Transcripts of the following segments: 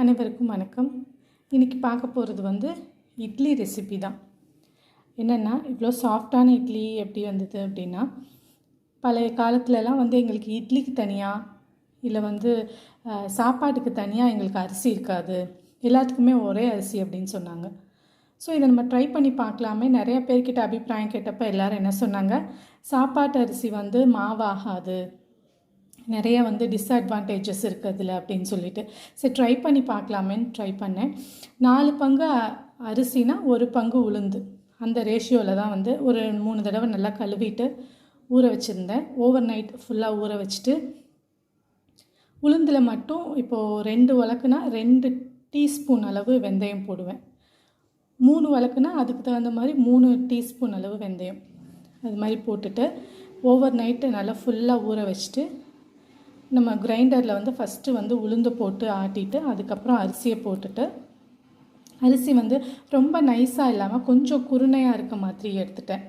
அனைவருக்கும் வணக்கம். இன்றைக்கி பார்க்க போகிறது வந்து இட்லி ரெசிபி தான். என்னென்னா இவ்வளோ சாஃப்டான இட்லி எப்படி வந்தது அப்படின்னா பழைய காலத்துலலாம் வந்து எங்களுக்கு இட்லிக்கு தனியாக இல்லை வந்து சாப்பாட்டுக்கு தனியாக எங்களுக்கு அரிசி இருக்காது. எல்லாத்துக்குமே ஒரே அரிசி அப்படின்னு சொன்னாங்க. ஸோ இதை நம்ம ட்ரை பண்ணி பார்க்கலாமே. நிறைய பேர்கிட்ட அபிப்பிராயம் கேட்டப்போ எல்லாரும் என்ன சொன்னாங்க? சாப்பாட்டு அரிசி வந்து மாவாகாது. நிறைய வந்து டிஸ்அட்வான்டேஜஸ் இருக்குது அதில் அப்படின்னு சொல்லிட்டு. சரி ட்ரை பண்ணி பார்க்கலாமேன்னு ட்ரை பண்ணேன். நாலு பங்கு அரிசினா ஒரு பங்கு உளுந்து. அந்த ரேஷியோவில் தான் வந்து ஒரு மூணு தடவை நல்லா கழுவிட்டு ஊற வச்சுருந்தேன். ஓவர் நைட் ஃபுல்லாக ஊற வச்சுட்டு உளுந்தில் மட்டும் இப்போது ரெண்டு வழக்குனா ரெண்டு டீஸ்பூன் அளவு வெந்தயம் போடுவேன். மூணு வழக்குனா அதுக்கு தகுந்த மாதிரி மூணு டீஸ்பூன் அளவு வெந்தயம். அது மாதிரி போட்டுட்டு ஓவர் நைட்டு நல்லா ஃபுல்லாக ஊற வச்சுட்டு நம்ம கிரைண்டரில் வந்து ஃபஸ்ட்டு வந்து உளுந்து போட்டு ஆட்டிட்டு அதுக்கப்புறம் அரிசியை போட்டுட்டு அரிசி வந்து ரொம்ப நைஸாக இல்லாமல் கொஞ்சம் குருணையாக இருக்க மாதிரி எடுத்துட்டேன்.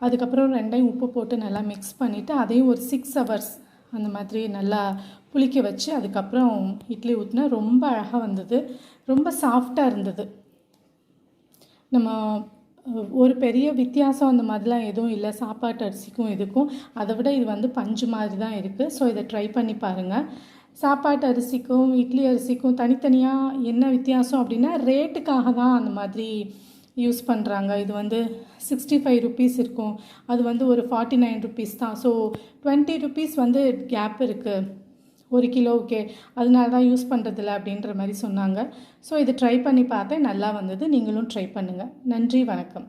அதுக்கப்புறம் ரெண்டையும் உப்பு போட்டு நல்லா மிக்ஸ் பண்ணிவிட்டு அதையும் ஒரு சிக்ஸ் ஹவர்ஸ் அந்த மாதிரி நல்லா புளிக்க வச்சு அதுக்கப்புறம் இட்லி ஊற்றினா ரொம்ப அழகாக வந்தது. ரொம்ப சாஃப்டாக இருந்தது. நம்ம ஒரு பெரிய வித்தியாசம் அந்த மாதிரிலாம் எதுவும் இல்லை. சாப்பாட்டு அரிசிக்கும் இதுக்கும். அதை விட இது வந்து பஞ்சு மாதிரி தான் இருக்குது ஸோ இதை ட்ரை பண்ணி பாருங்கள் சாப்பாட்டு அரிசிக்கும் இட்லி அரிசிக்கும் தனித்தனியாக என்ன வித்தியாசம் அப்படின்னா ரேட்டுக்காக தான் அந்த மாதிரி யூஸ் பண்ணுறாங்க இது வந்து சிக்ஸ்டி ஃபைவ் ருபீஸ் இருக்கும். அது வந்து ஒரு ஃபார்ட்டி நைன் ருபீஸ் தான். ஸோ டுவெண்ட்டி ருபீஸ் வந்து கேப் இருக்குது ஒரு கிலோவுக்கே அதனால தான் யூஸ் பண்ணுறதில்ல அப்படின்ற மாதிரி சொன்னாங்க. ஸோ இது ட்ரை பண்ணி பார்த்தேன். நல்லா வந்தது. நீங்களும் ட்ரை பண்ணுங்கள் நன்றி வணக்கம்.